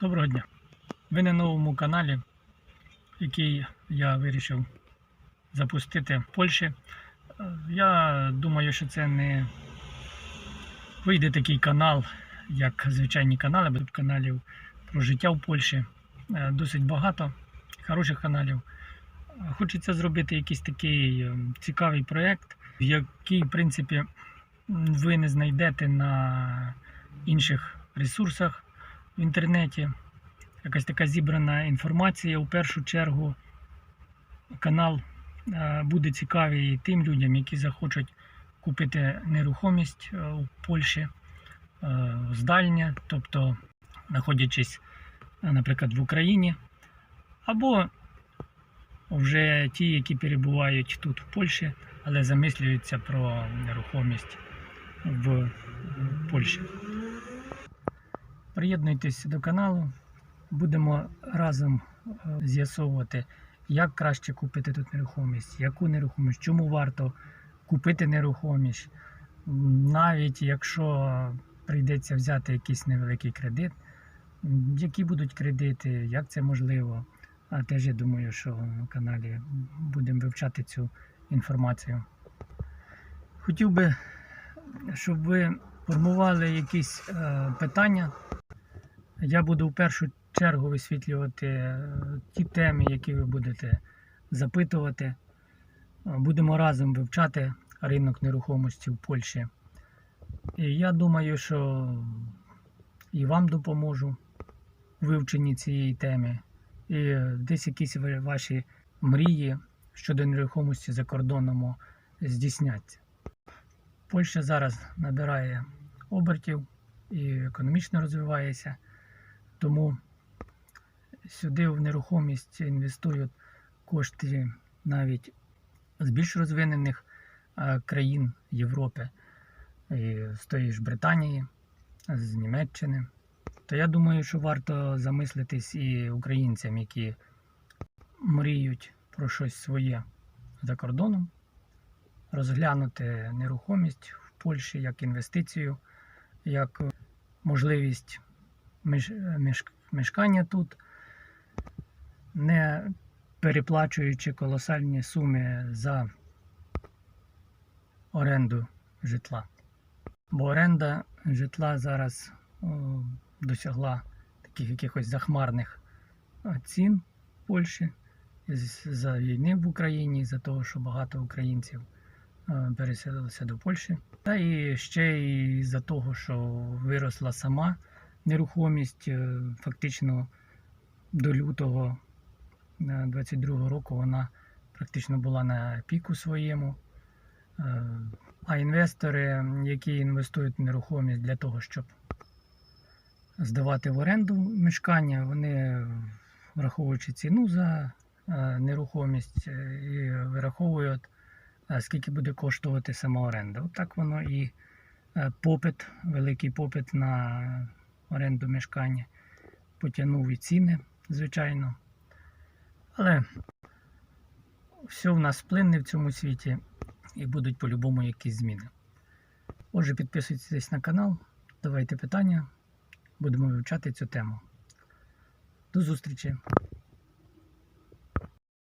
Доброго дня. Ви на новому каналі, який я вирішив запустити в Польщі. Е, Я думаю, що це не вийде такий канал, як звичайні канали, бо тут каналів про життя в Польщі е, досить багато, хороших каналів. Е, Хочеться зробити якийсь такий цікавий проєкт, який, в принципі, ви не знайдете на інших ресурсах в інтернеті. Якась така зібрана інформація. У першу чергу канал е, буде цікавий тим людям, які захочуть купити нерухомість е, у Польщі е, здальня, тобто знаходячись, наприклад, в Україні, або вже ті, які перебувають тут в Польщі, але замислюються про нерухомість в Польщі. Приєднуйтесь до каналу, будемо разом е, з'ясовувати, як краще купити тут нерухомість, яку нерухомість, чому варто купити нерухомість, навіть якщо прийдеться взяти якийсь невеликий кредит, які будуть кредити, як це можливо. А теж я думаю, що на каналі будемо вивчати цю інформацію. Хотів би, щоб ви формували якісь е, питання. Я буду в першу чергу висвітлювати е, ті теми, які ви будете запитувати. Е, Будемо разом вивчати ринок нерухомості в Польщі. І я думаю, що і вам допоможу в вивченні цієї теми. І десь якісь ваші мрії щодо нерухомості за кордоном здійсняться. Польща зараз набирає обертів і економічно розвивається, тому сюди в нерухомість інвестують кошти навіть з більш розвинених країн Європи, і з тої ж Британії, з Німеччини. То я думаю, що варто замислитись і українцям, які мріють про щось своє за кордоном, розглянути нерухомість в Польщі як інвестицію, як можливість між, мешкання тут, не переплачуючи колосальні суми за оренду житла. Бо оренда житла зараз о, досягла таких якихось захмарних цін в Польщі за війни в Україні, за того, що багато українців е, переселилися до Польщі. Та і ще і за того, що виросла сама нерухомість, е, фактично до лютого 22 року вона практично була на піку своєму. Е, А інвестори, які інвестують в нерухомість для того, щоб здавати в оренду мешкання, вони, враховуючи ціну за е, нерухомість, е, і вираховують, е, скільки буде коштувати сама оренда. От воно і е, попит, великий попит на оренду мешкання потягнув і ціни, звичайно. Але все в нас вплине в цьому світі і будуть по-любому якісь зміни. Отже, підписуйтесь на канал, давайте питання, будемо вивчати цю тему. До зустрічі!